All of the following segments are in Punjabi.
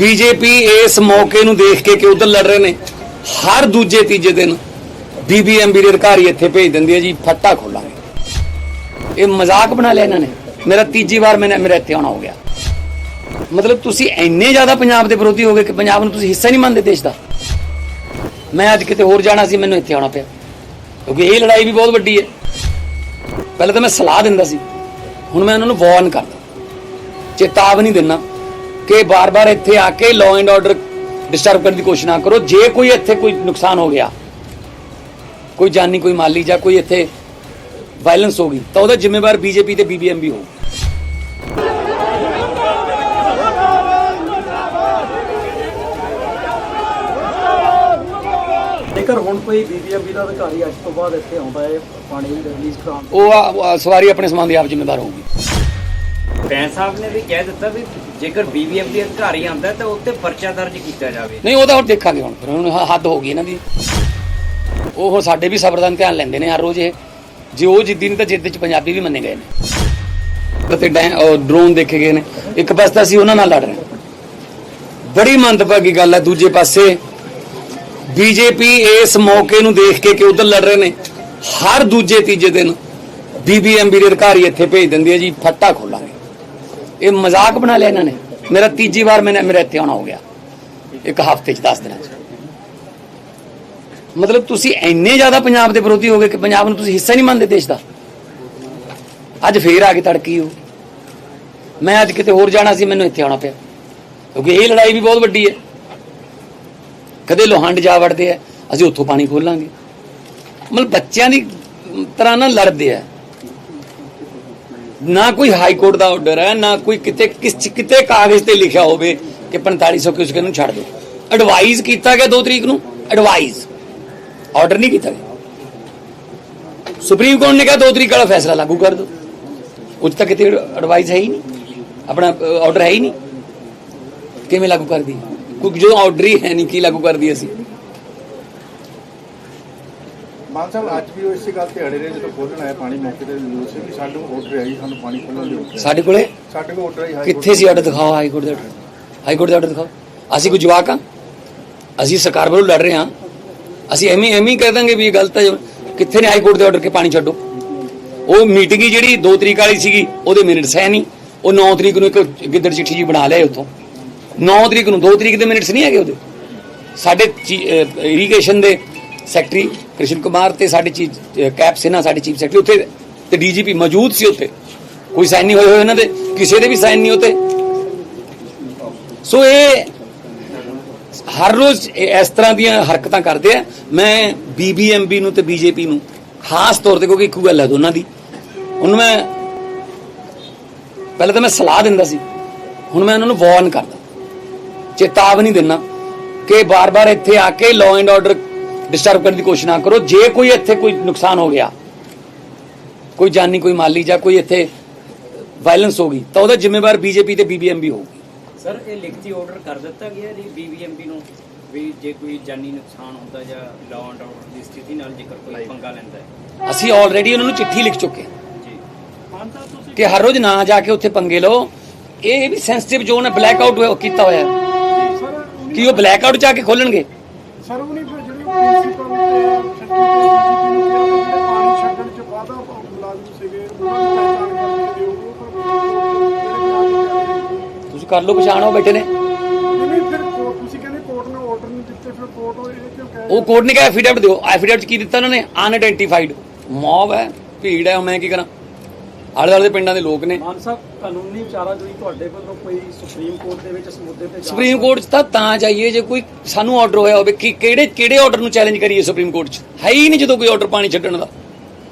ਬੀਜੇਪੀ ਇਸ ਮੌਕੇ ਨੂੰ ਦੇਖ ਕੇ ਕਿ ਉਧਰ ਲੜ ਰਹੇ ਨੇ। ਹਰ ਦੂਜੇ ਤੀਜੇ ਦਿਨ ਬੀਬੀਐਮਬੀ ਦੇ ਅਧਿਕਾਰੀ ਇੱਥੇ ਭੇਜ ਦਿੰਦੀ ਹੈ ਜੀ, ਫੱਟਾ ਖੋਲਾਂਗੇ। ਇਹ ਮਜ਼ਾਕ ਬਣਾ ਲਿਆ ਇਹਨਾਂ ਨੇ। ਮੇਰਾ ਤੀਜੀ ਵਾਰ ਮੈਨੇ ਮੇਰਾ ਇੱਥੇ ਆਉਣਾ ਹੋ ਗਿਆ। ਮਤਲਬ ਤੁਸੀਂ ਇੰਨੇ ਜ਼ਿਆਦਾ ਪੰਜਾਬ ਦੇ ਵਿਰੋਧੀ ਹੋ ਗਏ ਕਿ ਪੰਜਾਬ ਨੂੰ ਤੁਸੀਂ ਹਿੱਸਾ ਨਹੀਂ ਮੰਨਦੇ ਦੇਸ਼ ਦਾ। ਮੈਂ ਅੱਜ ਕਿਤੇ ਹੋਰ ਜਾਣਾ ਸੀ, ਮੈਨੂੰ ਇੱਥੇ ਆਉਣਾ ਪਿਆ। ਕਿਉਂਕਿ ਇਹ ਲੜਾਈ ਵੀ ਬਹੁਤ ਵੱਡੀ ਹੈ। ਪਹਿਲਾਂ ਤਾਂ ਮੈਂ ਸਲਾਹ ਦਿੰਦਾ ਸੀ। ਹੁਣ ਮੈਂ ਉਹਨਾਂ ਨੂੰ ਵਾਰਨ ਕਰਦਾ। ਚੇਤਾਵਨੀ ਦਿੰਦਾ। ਕਿ ਬਾਰ-ਬਾਰ ਇੱਥੇ ਆ ਕੇ ਲਾਅ ਐਂਡ ਆਰਡਰ ਡਿਸਟਰਬ ਕਰਨ ਦੀ ਕੋਸ਼ਿਸ਼ ਨਾ ਕਰੋ। ਜੇ ਕੋਈ ਇੱਥੇ ਕੋਈ ਨੁਕਸਾਨ ਹੋ ਗਿਆ ਕੋਈ ਜਾਨੀ ਕੋਈ ਮਾਲੀ ਜਾਂ ਕੋਈ ਇੱਥੇ ਵਾਇਲੈਂਸ ਹੋ ਗਈ ਤਾਂ ਉਹਦਾ ਜ਼ਿੰਮੇਵਾਰ ਬੀਜੇਪੀ ਤੇ ਬੀਬੀਐਮਬੀ ਹੋਊ। ਜੇਕਰ ਹੁਣ ਕੋਈ ਬੀਬੀਐਮਬੀ ਦਾ ਅਧਿਕਾਰੀ ਅੱਜ ਤੋਂ ਬਾਅਦ ਇੱਥੇ ਆਉਂਦਾ ਹੈ ਪਾਣੀ ਰਿਲੀਜ਼ ਕਰਾਉਣ ਉਹ ਆ- ਆ ਸਵਾਰੀ ਆਪਣੇ ਸਮਾਨ ਦੀ ਆਪ ਜ਼ਿੰਮੇਵਾਰ ਹੋਊਗੀ। ਬੈਂਸ ਸਾਹਿਬ ਨੇ ਵੀ ਕਹਿ ਦਿੱਤਾ ਵੀ ਜੇਕਰ ਬੀਬੀਐਮ ਦੇ ਅਧਿਕਾਰੀ ਆਉਂਦਾ ਤਾਂ ਉੱਤੇ ਪਰਚਾ ਦਰਜ ਕੀਤਾ ਜਾਵੇ। ਨਹੀਂ, ਉਹ ਤਾਂ ਹੁਣ ਦੇਖਾਂਗੇ ਹੁਣ। ਫਿਰ ਹੁਣ ਹੱਦ ਹੋ ਗਈ ਇਹਨਾਂ ਦੀ। ਉਹ ਹੁਣ ਸਾਡੇ ਵੀ ਸਬਰ ਦਾ ਇਮਤਿਹਾਨ ਲੈਂਦੇ ਨੇ ਹਰ ਰੋਜ਼ ਇਹ। ਜੇ ਉਹ ਜਿੱਦੀ ਨਹੀਂ ਤਾਂ ਜਿੱਦ ਚ ਪੰਜਾਬੀ ਵੀ ਮੰਨੇ ਗਏ ਨੇ। ਤੇ ਡਰੋਨ ਦੇਖੇ ਗਏ ਨੇ। ਇੱਕ ਪਾਸੇ ਤਾਂ ਅਸੀਂ ਉਹਨਾਂ ਨਾਲ ਲੜ ਰਹੇ ਬੜੀ ਮੰਦਭਾਗੀ ਗੱਲ ਹੈ ਦੂਜੇ ਪਾਸੇ ਬੀਜੇਪੀ ਇਸ ਮੌਕੇ ਨੂੰ ਦੇਖ ਕੇ ਕਿ ਉਧਰ ਲੜ ਰਹੇ ਨੇ। ਹਰ ਦੂਜੇ ਤੀਜੇ ਦਿਨ ਬੀਬੀਐਮਬੀ ਦੇ ਅਧਿਕਾਰੀ ਇੱਥੇ ਭੇਜ ਦਿੰਦੀ ਹੈ ਜੀ, ਫੱਟਾ ਖੋਲਾਂਗੇ ਇਹ ਮਜ਼ਾਕ ਬਣਾ ਲਿਆ ਇਹਨਾਂ ਨੇ। ਮੇਰਾ ਤੀਜੀ ਵਾਰ ਮੈਨੇ ਮੇਰਾ ਇੱਥੇ ਆਉਣਾ ਹੋ ਗਿਆ। ਇੱਕ ਹਫ਼ਤੇ ਚ 10 ਦਿਨਾਂ ਚ। ਮਤਲਬ ਤੁਸੀਂ ਇੰਨੇ ਜ਼ਿਆਦਾ ਪੰਜਾਬ ਦੇ ਵਿਰੋਧੀ ਹੋ ਗਏ ਕਿ ਪੰਜਾਬ ਨੂੰ ਤੁਸੀਂ ਹਿੱਸਾ ਨਹੀਂ ਮੰਨਦੇ ਦੇਸ਼ ਦਾ। ਅੱਜ ਫੇਰ ਆ ਕੇ ਤੜਕੀ ਹੋ। ਮੈਂ ਅੱਜ ਕਿਤੇ ਹੋਰ ਜਾਣਾ ਸੀ, ਮੈਨੂੰ ਇੱਥੇ ਆਉਣਾ ਪਿਆ। ਕਿਉਂਕਿ ਇਹ ਲੜਾਈ ਵੀ ਬਹੁਤ ਵੱਡੀ ਹੈ। ਕਦੇ ਲੋਹੰਡ ਜਾ ਵੜਦੇ ਆ, ਅਸੀਂ ਉੱਥੋਂ ਪਾਣੀ ਖੋਲਾਂਗੇ ਮਤਲਬ ਬੱਚਿਆਂ ਦੀ ਤਰ੍ਹਾਂ ਨਾਲ ਲੜਦੇ ਆ। ਨਾ ਕੋਈ ਹਾਈ ਕੋਰਟ ਦਾ ਆਰਡਰ ਹੈ, ਨਾ ਕੋਈ ਕਿਤੇ, ਕਿਸ ਕਿਤੇ ਕਾਗਜ਼ ਤੇ ਲਿਖਿਆ ਹੋਵੇ ਕਿ 4500 ਕਿਉਂ ਨੂੰ ਛੱਡ ਦਿਓ ਐਡਵਾਈਜ਼ ਕੀਤਾ ਗਿਆ 2 ਤਰੀਕ ਨੂੰ? ਐਡਵਾਈਜ਼ ਆਰਡਰ ਨਹੀਂ ਕੀਤਾ ਗਿਆ। ਸੁਪਰੀਮ ਕੋਰਟ ਨੇ ਕਿਹਾ 2 ਤਰੀਕ ਵਾਲਾ ਫੈਸਲਾ ਲਾਗੂ ਕਰ ਦਿਓ ਕੁਝ ਤਾਂ ਕਿਤੇ ਐਡਵਾਈਜ਼ ਹੈ ਹੀ ਨਹੀਂ। ਆਪਣਾ ਆਰਡਰ ਹੈ ਹੀ ਨਹੀਂ। ਕਿਵੇਂ ਲਾਗੂ ਕਰ ਦੀ ਕਿਉਂਕਿ ਜੋ ਆਰਡਰ ਹੀ ਹੈ ਨਹੀਂ, ਕੀ ਲਾਗੂ ਕਰ ਦੀ ਅਸੀਂ? ਮਾਨ ਸਾਹਿਬ ਅੱਜ ਵੀ ਉਹ ਇਸੇ ਗੱਲ ਤੇ ਅੜੇ ਰਹੇ ਜਦੋਂ ਖੋਲਣ ਆਇਆ ਪਾਣੀ ਮੌਕੇ ਤੇ ਨਿਊਜ਼ ਸੀ ਕਿ ਸਾਨੂੰ ਆਰਡਰ ਆਈ ਸਾਨੂੰ ਪਾਣੀ ਖੋਲਣ ਦੀ ਸਾਡੇ ਕੋਲੇ। ਸਾਡੇ ਕੋਲ ਆਰਡਰ ਆਈ ਹਾਈ ਕਿੱਥੇ ਸੀ ਆਰਡਰ ਦਿਖਾਓ ਹਾਈ ਕੋਰਟ ਦਾ ਆਰਡਰ ਹਾਈ ਕੋਰਟ ਦਾ ਆਰਡਰ ਦਿਖਾਓ। ਅਸੀਂ ਕੋਈ ਜਵਾਕ ਆ? ਅਸੀਂ ਸਰਕਾਰ ਵੱਲੋਂ ਲੜ ਰਹੇ ਹਾਂ ਅਸੀਂ ਐਵੇਂ ਐਵੇਂ ਕਹਿ ਦਾਂਗੇ ਵੀ ਇਹ ਗਲਤ ਹੈ। ਕਿੱਥੇ ਨੇ ਹਾਈ ਕੋਰਟ ਦੇ ਆਰਡਰ ਕੇ ਪਾਣੀ ਛੱਡੋ? ਉਹ ਮੀਟਿੰਗ ਹੀ ਜਿਹੜੀ 2 ਤਰੀਕ ਵਾਲੀ ਸੀਗੀ ਉਹਦੇ ਮਿੰਟਸ ਹੈ ਨਹੀਂ। ਉਹ 9 ਤਰੀਕ ਨੂੰ ਇੱਕ ਗਿੱਦੜ ਚਿੱਠੀ ਜੀ ਬਣਾ ਲਿਆ ਉੱਥੋਂ। 9 ਤਰੀਕ ਨੂੰ 2 ਤਰੀਕ ਦੇ ਮਿੰਟਸ ਨਹੀਂ ਹੈਗੇ ਉਹਦੇ। ਸਾਡੇ ਇਰੀਗੇਸ਼ਨ ਦੇ ਸੈਕਟਰੀ ਕ੍ਰਿਸ਼ਨ ਕੁਮਾਰ ਤੇ ਸਾਡੇ ਚੀਫ ਕੈਪ ਸਿਨਾ ਸਾਡੇ ਚੀਫ ਸੈਕਟਰੀ ਉੱਥੇ ਤੇ ਡੀਜੀਪੀ ਮੌਜੂਦ ਸੀ ਉੱਥੇ। ਕੋਈ ਸਾਈਨ ਨਹੀਂ ਹੋਏ ਹੋਏ ਇਹਨਾਂ ਦੇ, ਕਿਸੇ ਦੇ ਵੀ ਸਾਈਨ ਨਹੀਂ ਉੱਤੇ ਸੋ ਇਹ ਹਰ ਰੋਜ਼ ਇਸ ਤਰ੍ਹਾਂ ਦੀਆਂ ਹਰਕਤਾਂ ਕਰਦੇ ਆ। ਮੈਂ ਬੀਬੀਐਮਬੀ ਨੂੰ ਤੇ ਬੀਜੇਪੀ ਨੂੰ ਖਾਸ ਤੌਰ ਤੇ, ਕਿਉਂਕਿ ਇੱਕੋ ਗੱਲ ਹੈ ਦੋਨਾਂ ਦੀ। ਹੁਣ ਮੈਂ, ਪਹਿਲਾਂ ਤਾਂ ਮੈਂ ਸਲਾਹ ਦਿੰਦਾ ਸੀ। ਹੁਣ ਮੈਂ ਉਹਨਾਂ ਨੂੰ ਵਾਰਨ ਕਰਦਾ। ਚੇਤਾਵਨੀ ਦਿੰਦਾ ਕਿ ਬਾਰ-ਬਾਰ ਇੱਥੇ ਆ ਕੇ ਲਾਅ ਐਂਡ ਆਰਡਰ ਡਿਸਟਰਬ ਕਰਨ ਦੀ ਕੋਸ਼ਿਸ਼ ਨਾ ਕਰੋ। ਜੇ ਕੋਈ ਇੱਥੇ ਕੋਈ ਨੁਕਸਾਨ ਹੋ ਗਿਆ ਕੋਈ ਜਾਨੀ ਕੋਈ ਮਾਲੀ ਜਾਂ ਕੋਈ ਇੱਥੇ ਵਾਇਲੈਂਸ ਹੋ ਗਈ ਤਾਂ ਉਹਦਾ ਜ਼ਿੰਮੇਵਾਰ ਬੀਜੇਪੀ ਤੇ ਬੀਬੀਐਮਬੀ ਹੋਊਗੀ। ਸਰ ਇਹ ਲਿਖਤੀ ਆਰਡਰ ਕਰ ਦਿੱਤਾ ਗਿਆ ਜੀ ਬੀਬੀਐਮਪੀ ਨੂੰ ਵੀ ਜੇ ਕੋਈ ਜਾਨੀ ਨੁਕਸਾਨ ਹੁੰਦਾ ਜਾਂ ਲਾਅ ਐਂਡ ਆਰਡਰ ਦੀ ਸਥਿਤੀ ਨਾਲ ਜੇਕਰ ਕੋਈ ਪੰਗਾ ਲੈਂਦਾ ਹੈ। ਅਸੀਂ ਆਲਰੇਡੀ ਉਹਨਾਂ ਨੂੰ ਚਿੱਠੀ ਲਿਖ ਚੁੱਕੇ ਹਾਂ। ਜੀ। ਕਿ ਹਰ ਰੋਜ਼ ਨਾ ਜਾ ਕੇ ਉੱਥੇ ਪੰਗੇ ਲਓ। ਇਹ ਵੀ ਸੈਂਸਿਟਿਵ ਜ਼ੋਨ ਹੈ ਬਲੈਕ ਆਊਟ ਕੀਤਾ ਹੋਇਆ ਹੈ। ਕਿ ਉਹ ਬਲੈਕ ਆਊਟ ਜਾ ਕੇ ਖੋਲਣਗੇ। ਸਰ ਉਹ ਨਹੀਂ ਫਿਰ ਜਿਹੜੀ ਪ੍ਰਿੰਸੀਪਲ ਤੇ ਸੈਕਟਰੀ ਤੇ ਪਾਣੀ ਛੱਡਣ ਚ ਵਾਧਾ ਮੁਲਾਜ਼ਮ ਸੀਗੇ ਉਹਨਾਂ ਦੀ ਪਹਿਚਾਣ ਕਰਕੇ ਦਿਓ ਉਹ ਤੁਸੀਂ ਕਰ ਲਓ ਪਛਾਣ ਉਹ ਬੈਠੇ ਨੇ। ਨਹੀਂ ਨਹੀਂ ਫਿਰ ਕੋਰਟ ਤੁਸੀਂ ਕਹਿੰਦੇ ਕੋਰਟ ਨੇ ਆਰਡਰ ਨਹੀਂ ਦਿੱਤੇ ਫਿਰ ਕੋਰਟ ਉਹ ਇਹ ਕਿਉਂ ਕਹਿ ਉਹ ਕੋਰਟ ਨੇ ਕਿਹਾ ਐਫੀਡੈਵਿਟ ਦਿਓ। ਐਫੀਡੈਵਿਟ ਕੀ ਦਿੱਤਾ ਉਹਨਾਂ ਨੇ? ਅਨਆਇਡੈਂਟੀਫਾਈਡ ਮੌਬ ਹੈ ਭੀੜ ਹੈ ਮੈਂ ਕੀ ਕਰਾਂ? ਆਲੇ ਦੁਆਲੇ ਦੇ ਪਿੰਡਾਂ ਦੇ ਲੋਕ ਨੇ। ਮਾਨ ਸਾਹਿਬ ਕਾਨੂੰਨੀ ਵਿਚਾਰਾਜੋਈ ਤੁਹਾਡੇ ਵੱਲੋਂ ਕੋਈ ਸੁਪਰੀਮ ਕੋਰਟ ਦੇ ਵਿੱਚ ਇਸ ਮੁੱਦੇ ਤੇ ਸੁਪਰੀਮ ਕੋਰਟ 'ਚ ਤਾਂ ਤਾਂ ਜਾਈਏ ਜੇ ਕੋਈ ਸਾਨੂੰ ਆਰਡਰ ਹੋਇਆ ਹੋਵੇ ਕਿ ਕਿਹੜੇ ਕਿਹੜੇ ਆਰਡਰ ਨੂੰ ਚੈਲੰਜ ਕਰੀਏ ਸੁਪਰੀਮ ਕੋਰਟ 'ਚ? ਹੈ ਹੀ ਨਹੀਂ ਜਦੋਂ ਕੋਈ ਆਰਡਰ ਪਾਣੀ ਛੱਡਣ ਦਾ।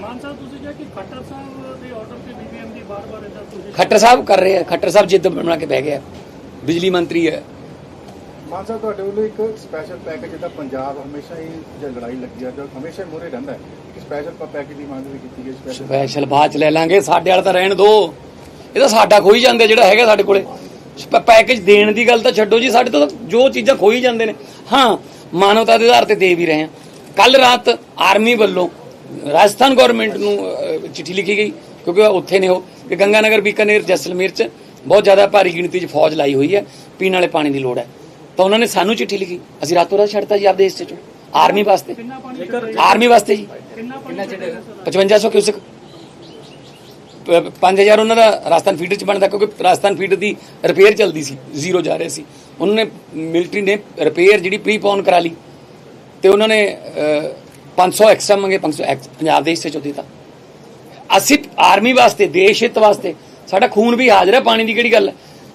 ਮਾਨ ਸਾਹਿਬ ਤੁਸੀਂ ਕਿਹਾ ਕਿ ਖੱਟਰ ਸਾਹਿਬ ਦੇ ਆਰਡਰ ਤੇ ਬੀਬੀਐਮ ਦੀ ਬਾਰ-ਬਾਰ ਇਦਾਂ ਤੁਸੀਂ ਖੱਟਰ ਸਾਹਿਬ ਕਰ ਰਹੇ ਆ ਖੱਟਰ ਸਾਹਿਬ ਜਿੱਦ ਬਣਾ ਕੇ ਬਹਿ ਗਿਆ। ਬਿਜਲੀ ਮੰਤਰੀ ਹੈ ਮਾਨ ਸਾਹਿਬ ਤੁਹਾਡੇ ਵੱਲੋਂ ਇੱਕ ਸਪੈਸ਼ਲ ਪੈਕੇਜ ਜਿਹਦਾ ਪੰਜਾਬ ਹਮੇਸ਼ਾ ਹੀ ਜੇ ਲੜਾਈ ਲੱਗੀ ਆ, ਜੋ ਹਮੇਸ਼ਾ ਮੂਹਰੇ ਰਹਿੰਦਾ ਹੈ। ਕਿ ਸਪੈਸ਼ਲ ਪੈਕੇਜ ਦੀ ਮੰਗ ਵੀ ਕੀਤੀ ਗਈ ਸਪੈਸ਼ਲ ਸਪੈਸ਼ਲ ਬਾਅਦ ਚ ਲੈ ਲਾਂਗੇ, ਸਾਡੇ ਵਾਲਾ ਤਾਂ ਰਹਿਣ ਦੋ। ਇਹ ਤਾਂ ਸਾਡਾ ਖੋਈ ਜਾਂਦੇ, ਜਿਹੜਾ ਹੈਗਾ ਸਾਡੇ ਕੋਲੇ। ਪੈਕੇਜ ਦੇਣ ਦੀ ਗੱਲ ਤਾਂ ਛੱਡੋ ਜੀ, ਸਾਡੇ ਤੋਂ ਜੋ ਚੀਜ਼ਾਂ ਖੋਈ ਜਾਂਦੇ ਨੇ। ਹਾਂ, ਮਾਨਵਤਾ ਦੇ ਆਧਾਰ ਤੇ ਦੇ ਵੀ ਰਹੇ ਹਾਂ। ਕੱਲ ਰਾਤ ਆਰਮੀ ਵੱਲੋਂ ਰਾਜਸਥਾਨ ਗਵਰਨਮੈਂਟ ਨੂੰ ਚਿੱਠੀ ਲਿਖੀ ਗਈ, ਕਿਉਂਕਿ ਉੱਥੇ ਨੇ ਉਹ, ਕਿ ਗੰਗਾਨਗਰ, ਬੀਕਾਨੇਰ, ਜੈਸਲਮੇਰ ਚ ਬਹੁਤ ਜ਼ਿਆਦਾ ਭਾਰੀ ਗਿਣਤੀ 'ਚ ਫੌਜ ਲਾਈ ਹੋਈ ਹੈ, ਪੀਣ ਵਾਲੇ ਪਾਣੀ ਦੀ ਲੋੜ ਹੈ। ਤਾਂ ਉਹਨਾਂ ਨੇ ਸਾਨੂੰ ਚਿੱਠੀ ਲਿਖੀ। ਅਸੀਂ ਰਾਤੋਂ ਰਾਤ ਛੱਡਤਾ ਜੀ ਆਪਦੇ ਹਿੱਸੇ 'ਚੋਂ ਆਰਮੀ ਵਾਸਤੇ। ਆਰਮੀ ਵਾਸਤੇ ਜੀ। ਕਿੰਨਾ ਚਿਰ 5500 ਕਿਊਸਕ। 5000 ਉਹਨਾਂ ਦਾ ਰਾਜਸਥਾਨ ਫੀਡਰ ਚ ਬਣਦਾ ਕਿਉਂਕਿ ਰਾਜਸਥਾਨ ਫੀਡਰ ਦੀ ਰਿਪੇਅਰ ਚੱਲਦੀ ਸੀ। ਜ਼ੀਰੋ ਜਾ ਰਹੇ ਸੀ। ਉਹਨਾਂ ਨੇ ਮਿਲਟਰੀ ਨੇ ਰਿਪੇਅਰ ਜਿਹੜੀ ਪ੍ਰੀਪੋਨ ਕਰਾ ਲਈ। ਤੇ ਉਹਨਾਂ ਨੇ ਅਹ, 500 ਐਕਸਟਰਾ ਮੰਗੇ 500 ਐਕਸ- ਪੰਜਾਬ ਦੇ ਹਿੱਸੇ ਚੋਂ ਦਿੱਤਾ। ਅਸੀਂ ਆਰਮੀ ਵਾਸਤੇ ਦੇਸ਼ ਹਿੱਤ ਵਾਸਤੇ ਸਾਡਾ ਖੂਨ ਵੀ ਹਾਜ਼ਰ ਹੈ ਪਾਣੀ ਦੀ ਕਿਹੜੀ ਗੱਲ ਹੈ?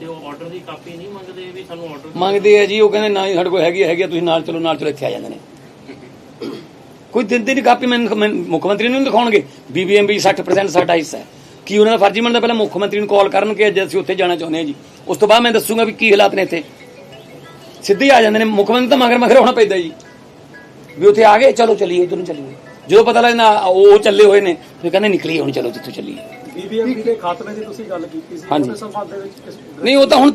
ਤੇ ਉਹ ਆਰਡਰ ਦੀ ਕਾਪੀ ਨਹੀਂ ਮੰਗਦੇ ਵੀ ਸਾਨੂੰ ਆਰਡਰ ਮੰਗਦੇ ਆ ਜੀ, ਉਹ ਕਹਿੰਦੇ ਨਾ ਜੀ, ਸਾਡੇ ਕੋਲ ਹੈਗੀ ਹੈਗੀ ਤੁਸੀਂ ਨਾਲ ਚਲੋ ਨਾਲ ਚਲੋ, ਇੱਥੇ ਆ ਜਾਂਦੇ ਨੇ। ਕੋਈ ਦਿੰਦੇ ਨਹੀਂ ਕਾਪੀ ਮੈਨੂੰ ਮੁੱਖ ਮੰਤਰੀ ਨੂੰ ਦਿਖਾਉਣਗੇ ਬੀਬੀਐਮਬੀ 60% ਸਾਡਾ ਹਿੱਸਾ ਹੈ। ਕੀ ਉਹਨਾਂ ਦਾ ਫਰਜ਼ੀ ਬਣਦਾ ਪਹਿਲਾਂ ਮੁੱਖ ਮੰਤਰੀ ਨੂੰ ਕਾਲ ਕਰਨ ਕਿ ਅੱਜ ਅਸੀਂ ਉੱਥੇ ਜਾਣਾ ਚਾਹੁੰਦੇ ਹਾਂ ਜੀ। ਉਸ ਤੋਂ ਬਾਅਦ ਮੈਂ ਦੱਸੂਗਾ ਵੀ ਕੀ ਹਾਲਾਤ ਨੇ ਇੱਥੇ। ਸਿੱਧੇ ਆ ਜਾਂਦੇ ਨੇ, ਮੁੱਖ ਮੰਤਰੀ ਤਾਂ ਮਗਰ ਮਗਰ ਹੋਣਾ ਪੈਂਦਾ ਜੀ। ਵੀ ਉੱਥੇ ਆ ਗਏ, ਚਲੋ ਚੱਲੀਏ, ਉਧਰ ਨੂੰ ਚੱਲੀਏ। ਜਦੋਂ ਪਤਾ ਲੱਗਦਾ ਉਹ ਚੱਲੇ ਹੋਏ ਨੇ, ਫਿਰ ਕਹਿੰਦੇ ਨਿਕਲੀਏ ਹੁਣ, ਚਲੋ ਜਿੱਥੋਂ ਚੱਲੀਏ। ਬੀਬੀਐਮਬੀ ਦੇ ਖਾਤਮੇ ਦੀ ਤੁਸੀਂ ਗੱਲ ਕੀਤੀ ਸੀ ਹਾਂਜੀ। ਉਹਦੇ ਸੰਬੰਧ ਦੇ ਵਿੱਚ ਕਿਸ ਨਹੀਂ ਉਹ ਤਾਂ ਹੁਣ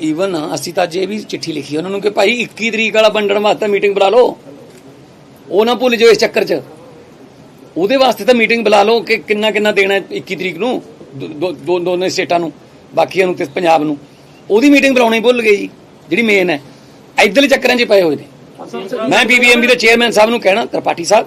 ਈਵਨ ਅਸੀਂ ਤਾਂ ਜੇ ਵੀ ਚਿੱਠੀ ਲਿਖੀ ਉਹਨਾਂ ਨੂੰ ਕਿ ਭਾਈ 21 ਤਰੀਕ ਵਾਲਾ ਵੰਡਣ ਵਾਸਤੇ ਮੀਟਿੰਗ ਬੁਲਾ ਲਓ। ਉਹ ਨਾ ਭੁੱਲ ਜਾਓ ਇਸ ਚੱਕਰ 'ਚ। ਉਹਦੇ ਵਾਸਤੇ ਤਾਂ ਮੀਟਿੰਗ ਬੁਲਾ ਲਓ ਕਿ ਕਿੰਨਾ ਕਿੰਨਾ ਦੇਣਾ ਹੈ 21 ਤਰੀਕ ਨੂੰ ਦੋ- ਦੋ ਦੋ- ਦੋਨੇ ਸਟੇਟਾਂ ਨੂੰ ਬਾਕੀਆਂ ਨੂੰ ਤੇ ਪੰਜਾਬ ਨੂੰ। ਉਹਦੀ ਮੀਟਿੰਗ ਬੁਲਾਉਣੀ ਭੁੱਲ ਗਏ ਜੀ ਜਿਹੜੀ ਮੇਨ ਹੈ। ਇਧਰਲੇ ਚੱਕਰਾਂ 'ਚ ਪਏ ਹੋਏ ਨੇ। ਮੈਂ ਬੀਬੀਐਮਬੀ ਦੇ ਚੇਅਰਮੈਨ ਸਾਹਿਬ ਨੂੰ ਕਹਿਣਾ ਤ੍ਰਿਪਾਠੀ ਸਾਹਿਬ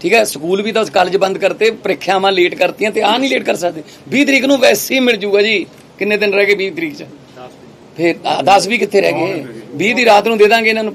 ਠੀਕ ਹੈ? ਸਕੂਲ ਵੀ ਤਾਂ ਕਾਲਜ ਬੰਦ ਕਰਤੇ ਪ੍ਰੀਖਿਆਵਾਂ ਲੇਟ ਕਰਤੀਆਂ ਤੇ ਆ ਨਹੀਂ ਲੇਟ ਕਰ ਸਕਦੇ। 20 ਤਰੀਕ ਨੂੰ ਵੈਸੇ ਹੀ ਮਿਲ ਜੂਗਾ ਜੀ। ਕਿੰਨੇ ਦਿਨ ਰਹਿ ਗਏ 20 ਤਰੀਕ ਚ? ਫਿਰ 10 ਵੀ ਕਿੱਥੇ ਰਹਿ ਗਏ? 20 ਦੀ ਰਾਤ ਨੂੰ ਦੇ ਦਾਂਗੇ ਇਹਨਾਂ ਨੂੰ।